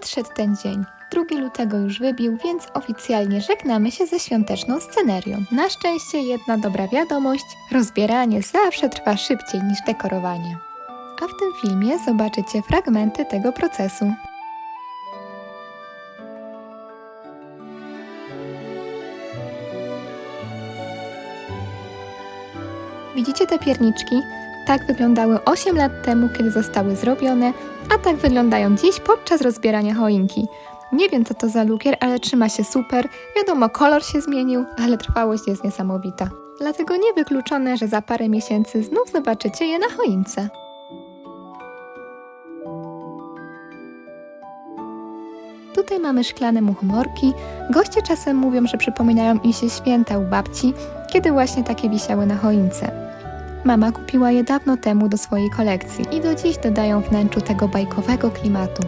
nadszedł ten dzień. 2 lutego już wybił, więc oficjalnie żegnamy się ze świąteczną scenerią. Na szczęście jedna dobra wiadomość: rozbieranie zawsze trwa szybciej niż dekorowanie. A w tym filmie zobaczycie fragmenty tego procesu. Widzicie te pierniczki? Tak wyglądały 8 lat temu, kiedy zostały zrobione, a tak wyglądają dziś podczas rozbierania choinki. Nie wiem co to za lukier, ale trzyma się super. Wiadomo, kolor się zmienił, ale trwałość jest niesamowita. Dlatego niewykluczone, że za parę miesięcy znów zobaczycie je na choince. Tutaj mamy szklane muchomorki. Goście czasem mówią, że przypominają im się święta u babci, kiedy właśnie takie wisiały na choince. Mama kupiła je dawno temu do swojej kolekcji i do dziś dodają wnętrzu tego bajkowego klimatu.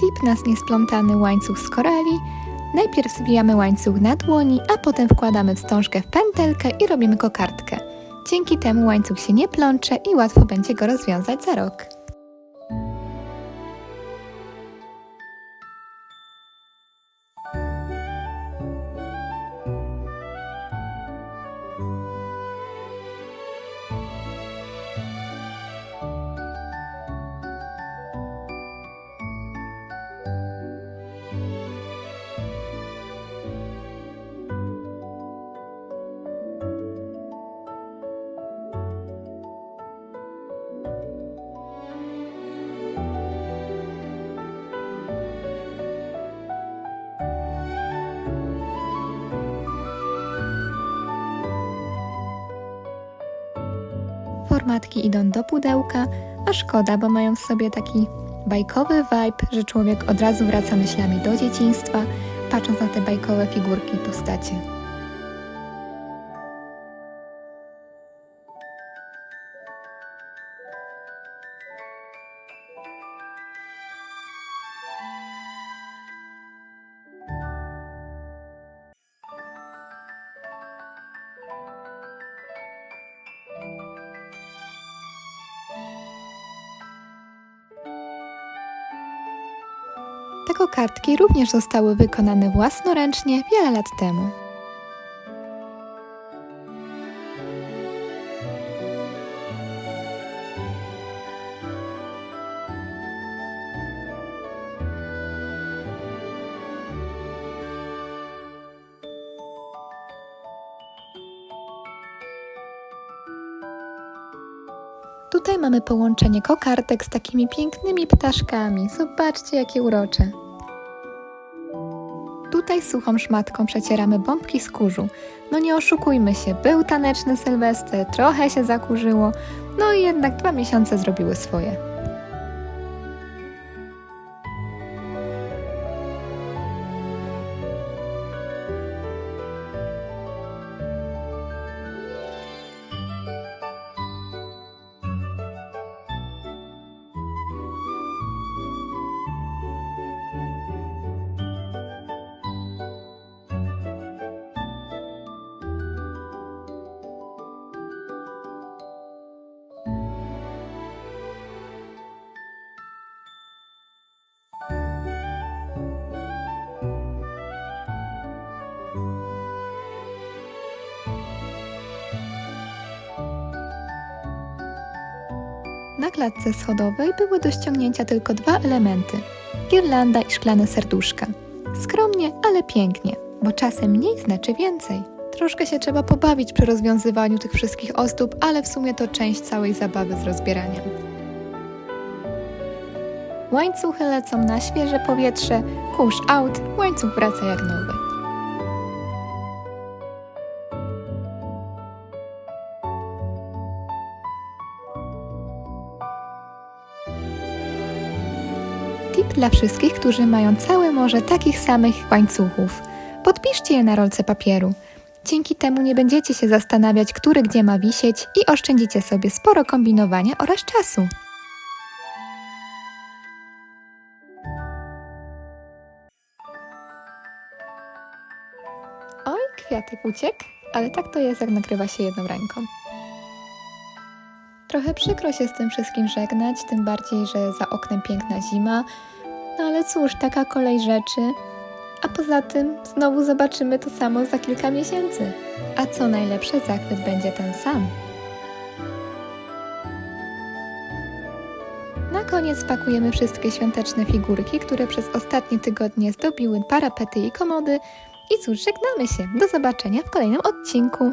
Tip na niesplątany łańcuch z korali. Najpierw zwijamy łańcuch na dłoni, a potem wkładamy wstążkę w pętelkę i robimy kokardkę. Dzięki temu łańcuch się nie plącze i łatwo będzie go rozwiązać za rok. Formatki idą do pudełka, a szkoda, bo mają w sobie taki bajkowy vibe, że człowiek od razu wraca myślami do dzieciństwa, patrząc na te bajkowe figurki i postacie. Te kokardki również zostały wykonane własnoręcznie wiele lat temu. Tutaj mamy połączenie kokardek z takimi pięknymi ptaszkami. Zobaczcie, jakie urocze. Tutaj suchą szmatką przecieramy bombki z kurzu. No nie oszukujmy się, był taneczny Sylwester, trochę się zakurzyło, no i jednak dwa miesiące zrobiły swoje. Na klatce schodowej były do ściągnięcia tylko dwa elementy: girlanda i szklane serduszka. Skromnie, ale pięknie, bo czasem mniej znaczy więcej. Troszkę się trzeba pobawić przy rozwiązywaniu tych wszystkich ozdób, ale w sumie to część całej zabawy z rozbieraniem. Łańcuchy lecą na świeże powietrze, kurz out, łańcuch wraca jak nowy. Tip dla wszystkich, którzy mają całe morze takich samych łańcuchów. Podpiszcie je na rolce papieru. Dzięki temu nie będziecie się zastanawiać, który gdzie ma wisieć i oszczędzicie sobie sporo kombinowania oraz czasu. Oj, kwiatek uciekł. ale tak to jest, jak nagrywa się jedną ręką. Trochę przykro się z tym wszystkim żegnać, tym bardziej, że za oknem piękna zima. No ale cóż, taka kolej rzeczy. A poza tym znowu zobaczymy to samo za kilka miesięcy. A co najlepsze, zachwyt będzie ten sam. Na koniec pakujemy wszystkie świąteczne figurki, które przez ostatnie tygodnie zdobiły parapety i komody. I cóż, żegnamy się. Do zobaczenia w kolejnym odcinku.